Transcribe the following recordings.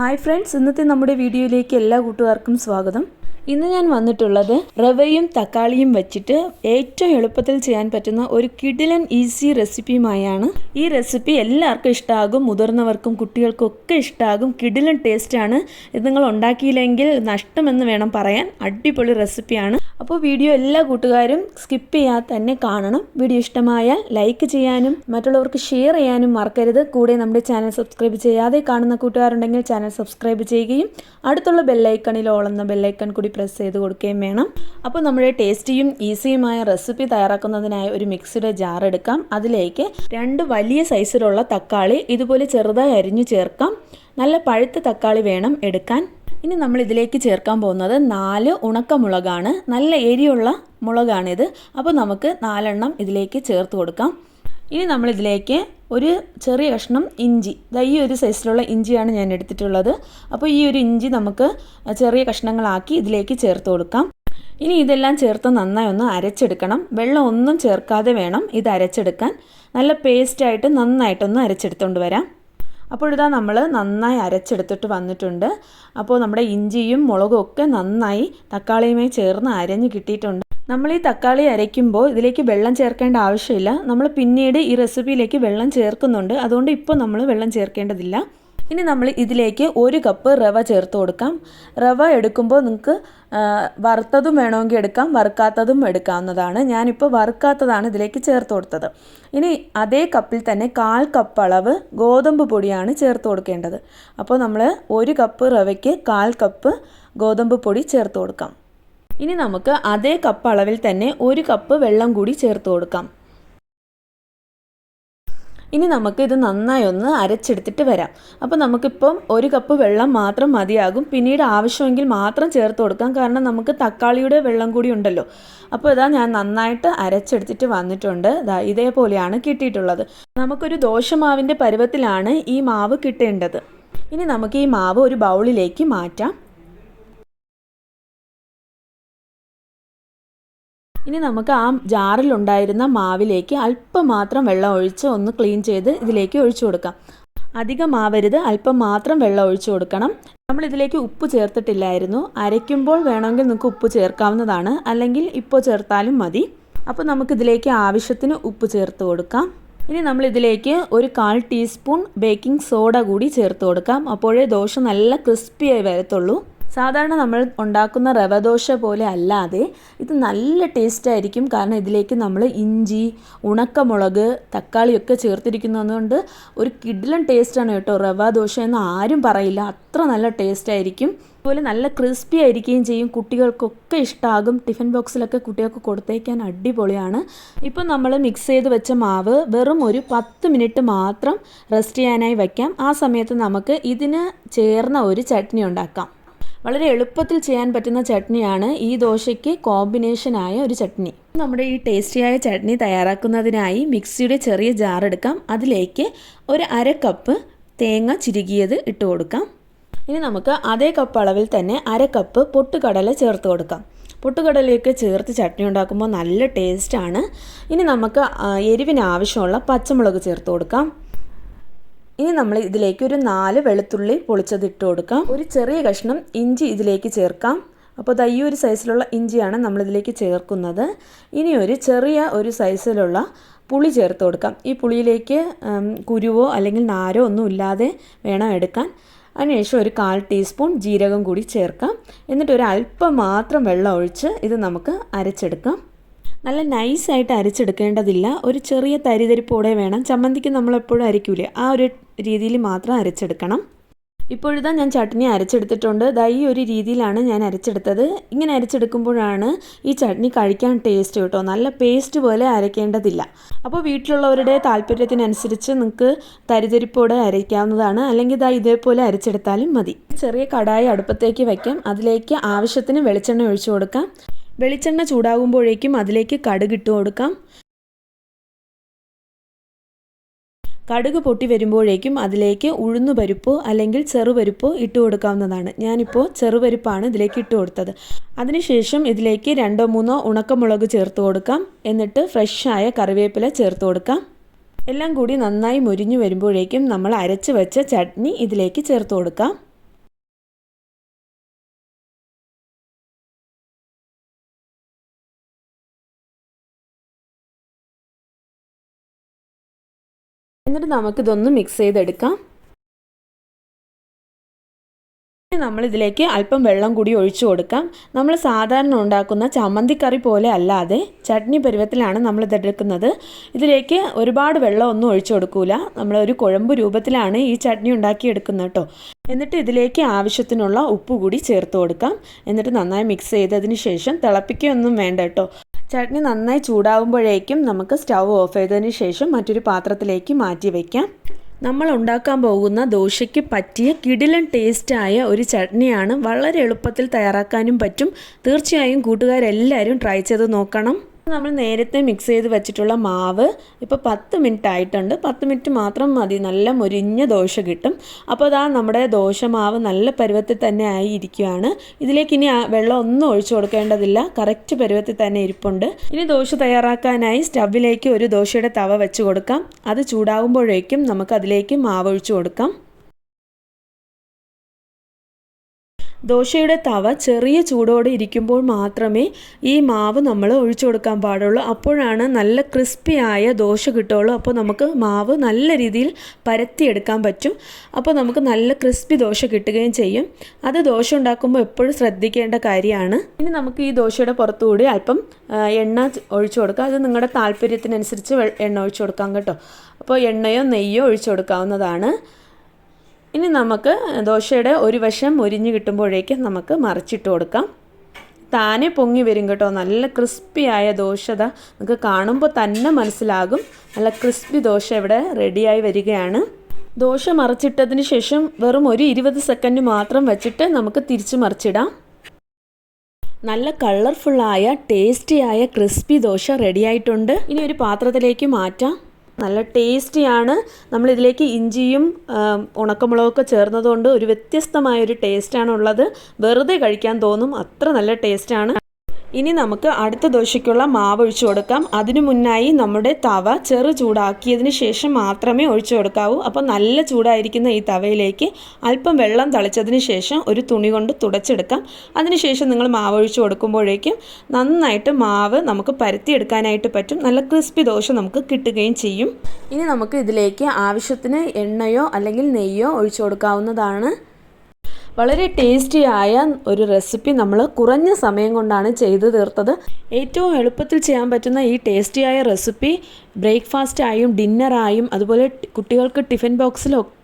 Hi friends ഇന്നത്തെ നമ്മുടെ വീഡിയോയിലേക്ക് എല്ലാ കൂട്ടുകാർക്കും സ്വാഗതം. ഇന്ന് ഞാൻ വന്നിട്ടുള്ളത് റവയും തക്കാളിയും വെച്ചിട്ട് ഏറ്റവും എളുപ്പത്തിൽ ചെയ്യാൻ പറ്റുന്ന ഒരു കിഡിലൻ ഈസി റെസിപ്പിയുമായാണ്. ഈ റെസിപ്പി എല്ലാവർക്കും ഇഷ്ടമാകും മുതിർന്നവർക്കും കുട്ടികൾക്കും ഒക്കെ ഇഷ്ടമാകും കിഡിലൻ ടേസ്റ്റാണ് ഇത് നിങ്ങൾ ഉണ്ടാക്കിയില്ലെങ്കിൽ നഷ്ടമെന്ന് വേണം പറയാൻ. അടിപൊളി റെസിപ്പിയാണ്. അപ്പോൾ വീഡിയോ എല്ലാ കൂട്ടുകാരും സ്കിപ്പ് ചെയ്യാതെ തന്നെ കാണണം. വീഡിയോ ഇഷ്ടമായാൽ ലൈക്ക് ചെയ്യാനും മറ്റുള്ളവർക്ക് ഷെയർ ചെയ്യാനും മറക്കരുത്. കൂടെ നമ്മുടെ ചാനൽ സബ്സ്ക്രൈബ് ചെയ്യാതെ കാണുന്ന കൂട്ടുകാരുണ്ടെങ്കിൽ ചാനൽ സബ്സ്ക്രൈബ് ചെയ്യുകയും അടുത്തുള്ള ബെല്ലൈക്കണിൽ ഓളുന്ന ബെല്ലൈക്കൺ കൂടി പ്രസ് ചെയ്ത് കൊടുക്കുകയും വേണം. അപ്പോൾ നമ്മുടെ ടേസ്റ്റിയും ഈസിയുമായ റെസിപ്പി തയ്യാറാക്കുന്നതിനായി ഒരു മിക്സിയുടെ ജാർ എടുക്കാം. അതിലേക്ക് രണ്ട് വലിയ സൈസിലുള്ള തക്കാളി ഇതുപോലെ ചെറുതായി അരിഞ്ഞു ചേർക്കാം. നല്ല പഴുത്ത തക്കാളി വേണം എടുക്കാൻ. ഇനി നമ്മൾ ഇതിലേക്ക് ചേർക്കാൻ പോകുന്നത് നാല് ഉണക്കമുളകാണ്. നല്ല എരിയുള്ള മുളകാണിത്. അപ്പോൾ നമുക്ക് നാലെണ്ണം ഇതിലേക്ക് ചേർത്ത് കൊടുക്കാം. ഇനി നമ്മൾ ഇതിലേക്ക് ഒരു ചെറിയ കഷ്ണം ഇഞ്ചി. ഈ ഒരു സൈസിലുള്ള ഇഞ്ചിയാണ് ഞാൻ എടുത്തിട്ടുള്ളത്. അപ്പോൾ ഈ ഒരു ഇഞ്ചി നമുക്ക് ചെറിയ കഷ്ണങ്ങളാക്കി ഇതിലേക്ക് ചേർത്ത് കൊടുക്കാം. ഇനി ഇതെല്ലാം ചേർത്ത് നന്നായി ഒന്ന് അരച്ചെടുക്കണം. വെള്ളം ഒന്നും ചേർക്കാതെ വേണം ഇത് അരച്ചെടുക്കാൻ. നല്ല പേസ്റ്റായിട്ട് നന്നായിട്ടൊന്ന് അരച്ചെടുത്തുകൊണ്ട് വരാം. അപ്പോൾ ഇതാ നമ്മൾ നന്നായി അരച്ചെടുത്തിട്ട് വന്നിട്ടുണ്ട്. അപ്പോൾ നമ്മുടെ ഇഞ്ചിയും മുളകും ഒക്കെ നന്നായി തക്കാളിയുമായി ചേർന്ന് അരഞ്ഞ് കിട്ടിയിട്ടുണ്ട്. നമ്മൾ ഈ തക്കാളി അരയ്ക്കുമ്പോൾ ഇതിലേക്ക് വെള്ളം ചേർക്കേണ്ട ആവശ്യമില്ല. നമ്മൾ പിന്നീട് ഈ റെസിപ്പിയിലേക്ക് വെള്ളം ചേർക്കുന്നുണ്ട്. അതുകൊണ്ട് ഇപ്പോൾ നമ്മൾ വെള്ളം ചേർക്കേണ്ടതില്ല. ഇനി നമ്മൾ ഇതിലേക്ക് ഒരു കപ്പ് റവ ചേർത്ത് കൊടുക്കാം. റവ എടുക്കുമ്പോൾ നിങ്ങൾക്ക് വറുത്തതും വേണമെങ്കിൽ എടുക്കാം വറുക്കാത്തതും എടുക്കാവുന്നതാണ്. ഞാനിപ്പോൾ വറുക്കാത്തതാണ് ഇതിലേക്ക് ചേർത്ത് കൊടുത്തത്. ഇനി അതേ കപ്പിൽ തന്നെ കാൽ കപ്പ് അളവ് ഗോതമ്പ് പൊടിയാണ് ചേർത്ത് കൊടുക്കേണ്ടത്. അപ്പോൾ നമ്മൾ ഒരു കപ്പ് റവയ്ക്ക് കാൽ കപ്പ് ഗോതമ്പ് പൊടി ചേർത്ത് കൊടുക്കാം. ഇനി നമുക്ക് അതേ കപ്പ് അളവിൽ തന്നെ ഒരു കപ്പ് വെള്ളം കൂടി ചേർത്ത് കൊടുക്കാം. ഇനി നമുക്ക് ഇത് നന്നായി ഒന്ന് അരച്ചെടുത്തിട്ട് വരാം. അപ്പോൾ നമുക്കിപ്പം ഒരു കപ്പ് വെള്ളം മാത്രം മതിയാകും. പിന്നീട് ആവശ്യമെങ്കിൽ മാത്രം ചേർത്ത് കൊടുക്കാം. കാരണം നമുക്ക് തക്കാളിയുടെ വെള്ളം കൂടി ഉണ്ടല്ലോ. അപ്പോൾ ഇതാ ഞാൻ നന്നായിട്ട് അരച്ചെടുത്തിട്ട് വന്നിട്ടുണ്ട്. ഇതാ ഇതേപോലെയാണ് കിട്ടിയിട്ടുള്ളത്. നമുക്കൊരു ദോശമാവിന്റെ പരുവത്തിലാണ് ഈ മാവ് കിട്ടേണ്ടത്. ഇനി നമുക്ക് ഈ മാവ് ഒരു ബൗളിലേക്ക് മാറ്റാം. ഇനി നമുക്ക് ആ ജാറിലുണ്ടായിരുന്ന മാവിലേക്ക് അല്പം മാത്രം വെള്ളം ഒഴിച്ച് ഒന്ന് ക്ലീൻ ചെയ്ത് ഇതിലേക്ക് ഒഴിച്ചു കൊടുക്കാം. അധികം മാവരുത് അല്പം മാത്രം വെള്ളം ഒഴിച്ചു കൊടുക്കണം. നമ്മൾ ഇതിലേക്ക് ഉപ്പ് ചേർത്തിട്ടില്ലായിരുന്നു. അരയ്ക്കുമ്പോൾ വേണമെങ്കിൽ നിങ്ങൾക്ക് ഉപ്പ് ചേർക്കാവുന്നതാണ്. അല്ലെങ്കിൽ ഇപ്പോൾ ചേർത്താലും മതി. അപ്പോൾ നമുക്കിതിലേക്ക് ആവശ്യത്തിന് ഉപ്പ് ചേർത്ത് കൊടുക്കാം. ഇനി നമ്മൾ ഇതിലേക്ക് ഒരു കാൽ ടീസ്പൂൺ ബേക്കിംഗ് സോഡ കൂടി ചേർത്ത് കൊടുക്കാം. അപ്പോഴേ ദോശ നല്ല ക്രിസ്പിയായി വരത്തുള്ളൂ. സാധാരണ നമ്മൾ ഉണ്ടാക്കുന്ന റവ ദോശ പോലെ അല്ലാതെ ഇത് നല്ല ടേസ്റ്റ് ആയിരിക്കും. കാരണം ഇതിലേക്ക് നമ്മൾ ഇഞ്ചി ഉണക്കമുളക് തക്കാളിയൊക്കെ ചേർത്തിരിക്കുന്നതുകൊണ്ട് ഒരു കിഡിലൻ ടേസ്റ്റാണ് കേട്ടോ റവ ദോശ എന്ന് ആരും പറയില്ല. അത്ര നല്ല ടേസ്റ്റ് ആയിരിക്കും. അതുപോലെ നല്ല ക്രിസ്പി ആയിരിക്കുകയും ചെയ്യും. കുട്ടികൾക്കൊക്കെ ഇഷ്ടമാകും ടിഫിൻ ബോക്സിലൊക്കെ കുട്ടികൾക്ക് കൊടുത്തേക്കാൻ അടിപൊളിയാണ്. ഇപ്പം നമ്മൾ മിക്സ് ചെയ്ത് വെച്ച മാവ് വെറും ഒരു പത്ത് മിനിറ്റ് മാത്രം റെസ്റ്റ് ചെയ്യാനായി വയ്ക്കാം ആ സമയത്ത് നമുക്ക് ഇതിന് ചേർന്ന ഒരു ചട്നി ഉണ്ടാക്കാം. വളരെ എളുപ്പത്തിൽ ചെയ്യാൻ പറ്റുന്ന ചട്നിയാണ് ഈ ദോശയ്ക്ക് കോമ്പിനേഷനായ ഒരു ചട്നി. നമ്മുടെ ഈ ടേസ്റ്റിയായ ചട്നി തയ്യാറാക്കുന്നതിനായി മിക്സിയുടെ ചെറിയ ജാർ എടുക്കാം. അതിലേക്ക് ഒരു അര കപ്പ് തേങ്ങ ചിരുകിയത് ഇട്ട് കൊടുക്കാം. ഇനി നമുക്ക് അതേ കപ്പ് അളവിൽ തന്നെ അര കപ്പ് പൊട്ടുകടല ചേർത്ത് കൊടുക്കാം. പൊട്ടുകടലയൊക്കെ ചേർത്ത് ചട്നി ഉണ്ടാക്കുമ്പോൾ നല്ല ടേസ്റ്റാണ് ഇനി നമുക്ക് എരിവിന് ആവശ്യമുള്ള പച്ചമുളക് ചേർത്ത് കൊടുക്കാം. ഇനി നമ്മൾ ഇതിലേക്ക് ഒരു നാല് വെളുത്തുള്ളി പൊളിച്ചത് ഇട്ട് കൊടുക്കാം. ഒരു ചെറിയ കഷ്ണം ഇഞ്ചി ഇതിലേക്ക് ചേർക്കാം. അപ്പോൾ ദാ ഈ ഒരു സൈസിലുള്ള ഇഞ്ചിയാണ് നമ്മളിതിലേക്ക് ചേർക്കുന്നത്. ഇനി ഒരു ചെറിയ ഒരു സൈസിലുള്ള പുളി ചേർത്ത് കൊടുക്കാം. ഈ പുളിയിലേക്ക് കുരുവോ അല്ലെങ്കിൽ നാരോ ഒന്നും ഇല്ലാതെ വേണം എടുക്കാൻ. അതിനുശേഷം ഒരു കാൽ ടീസ്പൂൺ ജീരകം കൂടി ചേർക്കാം. എന്നിട്ട് ഒരു അല്പം മാത്രം വെള്ളം ഒഴിച്ച് ഇത് നമുക്ക് അരച്ചെടുക്കാം. നല്ല നൈസായിട്ട് അരച്ചെടുക്കേണ്ടതില്ല. ഒരു ചെറിയ തരിതരിപ്പോടെ വേണം. ചമ്മന്തിക്ക് നമ്മളെപ്പോഴും അരയ്ക്കൂലേ? ആ ഒരു രീതിയിൽ മാത്രം അരച്ചെടുക്കണം. ഇപ്പോഴിതാ ഞാൻ ചട്നി അരച്ചെടുത്തിട്ടുണ്ട്. ദാ ഈ ഒരു രീതിയിലാണ് ഞാൻ അരച്ചെടുത്തത്. ഇങ്ങനെ അരച്ചെടുക്കുമ്പോഴാണ് ഈ ചട്നി കഴിക്കാൻ ടേസ്റ്റ് കേട്ടോ. നല്ല പേസ്റ്റ് പോലെ അരയ്ക്കേണ്ടതില്ല. അപ്പോൾ വീട്ടിലുള്ളവരുടെ താല്പര്യത്തിനനുസരിച്ച് നിങ്ങൾക്ക് തരിതരിപ്പോടെ അരയ്ക്കാവുന്നതാണ്. അല്ലെങ്കിൽ ദാ ഇതേപോലെ അരച്ചെടുത്താലും മതി. ചെറിയ കടായി അടുപ്പത്തേക്ക് വയ്ക്കാം അതിലേക്ക് ആവശ്യത്തിന് വെളിച്ചെണ്ണ ഒഴിച്ചു കൊടുക്കാം. വെളിച്ചെണ്ണ ചൂടാകുമ്പോഴേക്കും അതിലേക്ക് കടുക് ഇട്ട് കൊടുക്കാം. കടുക് പൊട്ടി വരുമ്പോഴേക്കും അതിലേക്ക് ഉഴുന്നുപരിപ്പോ അല്ലെങ്കിൽ ചെറുപരിപ്പോ ഇട്ട് കൊടുക്കാവുന്നതാണ്. ഞാനിപ്പോൾ ചെറുപരിപ്പാണ് ഇതിലേക്ക് ഇട്ട് കൊടുത്തത്. അതിനുശേഷം ഇതിലേക്ക് രണ്ടോ മൂന്നോ ഉണക്കമുളക് ചേർത്ത് കൊടുക്കാം. എന്നിട്ട് ഫ്രഷായ കറിവേപ്പില ചേർത്ത് കൊടുക്കാം. എല്ലാം കൂടി നന്നായി മുരിഞ്ഞു വരുമ്പോഴേക്കും നമ്മൾ അരച്ച് വെച്ച ചട്നി ഇതിലേക്ക് ചേർത്ത് കൊടുക്കാം. എന്നിട്ട് നമുക്കിതൊന്ന് മിക്സ് ചെയ്തെടുക്കാം. നമ്മളിതിലേക്ക് അല്പം വെള്ളം കൂടി ഒഴിച്ചു കൊടുക്കാം. നമ്മൾ സാധാരണ ഉണ്ടാക്കുന്ന ചമ്മന്തിക്കറി പോലെ അല്ലാതെ ചട്നി പരുവത്തിലാണ് നമ്മൾ ഇതെടുക്കുന്നത്. ഇതിലേക്ക് ഒരുപാട് വെള്ളമൊന്നും ഒഴിച്ചു കൊടുക്കൂല. നമ്മൾ ഒരു കുഴമ്പ് രൂപത്തിലാണ് ഈ ചട്നി ഉണ്ടാക്കിയെടുക്കുന്നത് കേട്ടോ. എന്നിട്ട് ഇതിലേക്ക് ആവശ്യത്തിനുള്ള ഉപ്പ് കൂടി ചേർത്ത് കൊടുക്കാം. എന്നിട്ട് നന്നായി മിക്സ് ചെയ്തതിന് ശേഷം തിളപ്പിക്കുകയൊന്നും വേണ്ട കേട്ടോ. ചട്നി നന്നായി ചൂടാവുമ്പോഴേക്കും നമുക്ക് സ്റ്റൗ ഓഫ് ചെയ്തതിന് ശേഷം മറ്റൊരു പാത്രത്തിലേക്ക് മാറ്റി വയ്ക്കാം നമ്മൾ ഉണ്ടാക്കാൻ പോകുന്ന ദോശയ്ക്ക് പറ്റിയ കിടിലൻ ടേസ്റ്റായ ഒരു ചട്നിയാണ് വളരെ എളുപ്പത്തിൽ തയ്യാറാക്കാനും പറ്റും. തീർച്ചയായും കൂട്ടുകാരെല്ലാവരും ട്രൈ ചെയ്ത് നോക്കണം. നമ്മൾ നേരത്തെ മിക്സ് ചെയ്ത് വെച്ചിട്ടുള്ള മാവ് ഇപ്പോൾ പത്ത് മിനിറ്റ് ആയിട്ടുണ്ട്. പത്ത് മിനിറ്റ് മാത്രം മതി. നല്ല മുരിഞ്ഞ ദോശ കിട്ടും. അപ്പോൾ അതാ നമ്മുടെ ദോശ മാവ് നല്ല പരുവത്തിൽ തന്നെ ആയി ഇരിക്കുകയാണ് ഇതിലേക്ക് ഇനി വെള്ളം ഒന്നും ഒഴിച്ചു കൊടുക്കേണ്ടതില്ല. കറക്റ്റ് പരുവത്തിൽ തന്നെ ഇരിപ്പുണ്ട്. ഇനി ദോശ തയ്യാറാക്കാനായി സ്റ്റവിലേക്ക് ഒരു ദോശയുടെ തവ വെച്ച് കൊടുക്കാം. അത് ചൂടാകുമ്പോഴേക്കും നമുക്ക് അതിലേക്ക് മാവ് ഒഴിച്ചു കൊടുക്കാം. ദോശയുടെ തവ ചെറിയ ചൂടോടെ ഇരിക്കുമ്പോൾ മാത്രമേ ഈ മാവ് നമ്മൾ ഒഴിച്ചു കൊടുക്കാൻ പാടുള്ളൂ. അപ്പോഴാണ് നല്ല ക്രിസ്പിയായ ദോശ കിട്ടുള്ളൂ അപ്പോൾ നമുക്ക് മാവ് നല്ല രീതിയിൽ പരത്തിയെടുക്കാൻ പറ്റും. അപ്പോൾ നമുക്ക് നല്ല ക്രിസ്പി ദോശ കിട്ടുകയും ചെയ്യും. അത് ദോശ ഉണ്ടാക്കുമ്പോൾ എപ്പോഴും ശ്രദ്ധിക്കേണ്ട കാര്യമാണ്. ഇനി നമുക്ക് ഈ ദോശയുടെ പുറത്തുകൂടി അല്പം എണ്ണ ഒഴിച്ചു കൊടുക്കാം. അത് നിങ്ങളുടെ താല്പര്യത്തിനനുസരിച്ച് എണ്ണ ഒഴിച്ചു കൊടുക്കാം കേട്ടോ. അപ്പോൾ എണ്ണയോ നെയ്യോ ഒഴിച്ചു കൊടുക്കാവുന്നതാണ്. ഇനി നമുക്ക് ദോശയുടെ ഒരു വശം മുരിഞ്ഞ് കിട്ടുമ്പോഴേക്കും നമുക്ക് മറിച്ചിട്ട് കൊടുക്കാം. താനെ പൊങ്ങി വരും കേട്ടോ. നല്ല ക്രിസ്പിയായ ദോശത നമുക്ക് കാണുമ്പോൾ തന്നെ മനസ്സിലാകും. നല്ല ക്രിസ്പി ദോശ ഇവിടെ റെഡിയായി വരികയാണ്. ദോശ മറിച്ചിട്ടതിന് ശേഷം വെറും ഒരു ഇരുപത് സെക്കൻഡ് മാത്രം വെച്ചിട്ട് നമുക്ക് തിരിച്ച് മറിച്ചിടാം. നല്ല കളർഫുള്ളായ ടേസ്റ്റിയായ ക്രിസ്പി ദോശ റെഡിയായിട്ടുണ്ട്. ഇനി ഒരു പാത്രത്തിലേക്ക് മാറ്റാം. നല്ല ടേസ്റ്റിയാണ്. നമ്മളിതിലേക്ക് ഇഞ്ചിയും ഉണക്കമുളകൊക്കെ ചേർന്നതുകൊണ്ട് ഒരു വ്യത്യസ്തമായൊരു ടേസ്റ്റാണ് ഉള്ളത് വെറുതെ കഴിക്കാൻ തോന്നും അത്ര നല്ല ടേസ്റ്റാണ്. ഇനി നമുക്ക് അടുത്ത ദോശയ്ക്കുള്ള മാവ് ഒഴിച്ചു കൊടുക്കാം. അതിനു മുന്നായി നമ്മുടെ തവ ചെറു ചൂടാക്കിയതിന് ശേഷം മാത്രമേ ഒഴിച്ചു കൊടുക്കാവൂ. അപ്പോൾ നല്ല ചൂടായിരിക്കുന്ന ഈ തവയിലേക്ക് അല്പം വെള്ളം തളിച്ചതിന് ശേഷം ഒരു തുണി കൊണ്ട് തുടച്ചെടുക്കാം. അതിനുശേഷം നിങ്ങൾ മാവ് ഒഴിച്ചു കൊടുക്കുമ്പോഴേക്കും നന്നായിട്ട് മാവ് നമുക്ക് പരത്തിയെടുക്കാനായിട്ട് പറ്റും. നല്ല ക്രിസ്പി ദോശ നമുക്ക് കിട്ടുകയും ചെയ്യും. ഇനി നമുക്ക് ഇതിലേക്ക് ആവശ്യത്തിന് എണ്ണയോ അല്ലെങ്കിൽ നെയ്യോ ഒഴിച്ചു കൊടുക്കാവുന്നതാണ്. വളരെ ടേസ്റ്റിയായ ഒരു റെസിപ്പി നമ്മൾ കുറഞ്ഞ സമയം കൊണ്ടാണ് ചെയ്തു തീർത്തത്. ഏറ്റവും എളുപ്പത്തിൽ ചെയ്യാൻ പറ്റുന്ന ഈ ടേസ്റ്റിയായ റെസിപ്പി ബ്രേക്ക്ഫാസ്റ്റായും ഡിന്നറായും അതുപോലെ കുട്ടികൾക്ക് ടിഫിൻ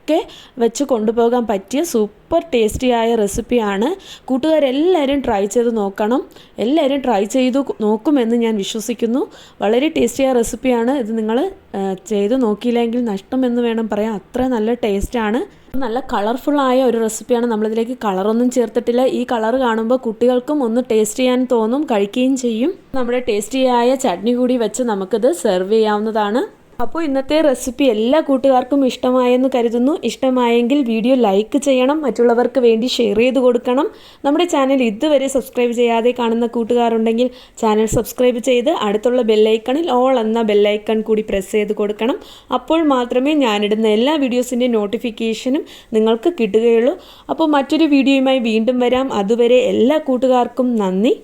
ബോക്സിലൊക്കെ വെച്ച് കൊണ്ടുപോകാൻ പറ്റിയ സൂപ്പർ ടേസ്റ്റിയായ റെസിപ്പിയാണ്. കൂട്ടുകാരെല്ലാവരും ട്രൈ ചെയ്ത് നോക്കണം. എല്ലാവരും ട്രൈ ചെയ്തു നോക്കുമെന്ന് ഞാൻ വിശ്വസിക്കുന്നു. വളരെ ടേസ്റ്റിയായ റെസിപ്പിയാണ്. ഇത് നിങ്ങൾ ചെയ്ത് നോക്കിയില്ലെങ്കിൽ നഷ്ടമെന്ന് വേണം പറയാം അത്ര നല്ല ടേസ്റ്റാണ് നല്ല കളർഫുള്ളായ ഒരു റെസിപ്പിയാണ്. നമ്മളിതിലേക്ക് കളറൊന്നും ചേർത്തിട്ടില്ല. ഈ കളർ കാണുമ്പോൾ കുട്ടികൾക്കും ഒന്ന് ടേസ്റ്റ് ചെയ്യാൻ തോന്നും കഴിക്കുകയും ചെയ്യും. നമ്മുടെ ടേസ്റ്റിയായ ചട്നി കൂടി വെച്ച് നമുക്കിത് സെർവ് ചെയ്യാവുന്നതാണ്. അപ്പോൾ ഇന്നത്തെ റെസിപ്പി എല്ലാ കൂട്ടുകാർക്കും ഇഷ്ടമായെന്ന് കരുതുന്നു. ഇഷ്ടമായെങ്കിൽ വീഡിയോ ലൈക്ക് ചെയ്യണം മറ്റുള്ളവർക്ക് വേണ്ടി ഷെയർ ചെയ്ത് കൊടുക്കണം. നമ്മുടെ ചാനൽ ഇതുവരെ സബ്സ്ക്രൈബ് ചെയ്യാതെ കാണുന്ന കൂട്ടുകാരുണ്ടെങ്കിൽ ചാനൽ സബ്സ്ക്രൈബ് ചെയ്ത് അടുത്തുള്ള ബെല്ലൈക്കണിൽ ഓൾ എന്ന ബെല്ലൈക്കൺ കൂടി പ്രസ് ചെയ്ത് കൊടുക്കണം. അപ്പോൾ മാത്രമേ ഞാനിടുന്ന എല്ലാ വീഡിയോസിന്റെ നോട്ടിഫിക്കേഷനും നിങ്ങൾക്ക് കിട്ടുകയുള്ളൂ. അപ്പോൾ മറ്റൊരു വീഡിയോയുമായി വീണ്ടും വരാം. അതുവരെ എല്ലാ കൂട്ടുകാർക്കും നന്ദി.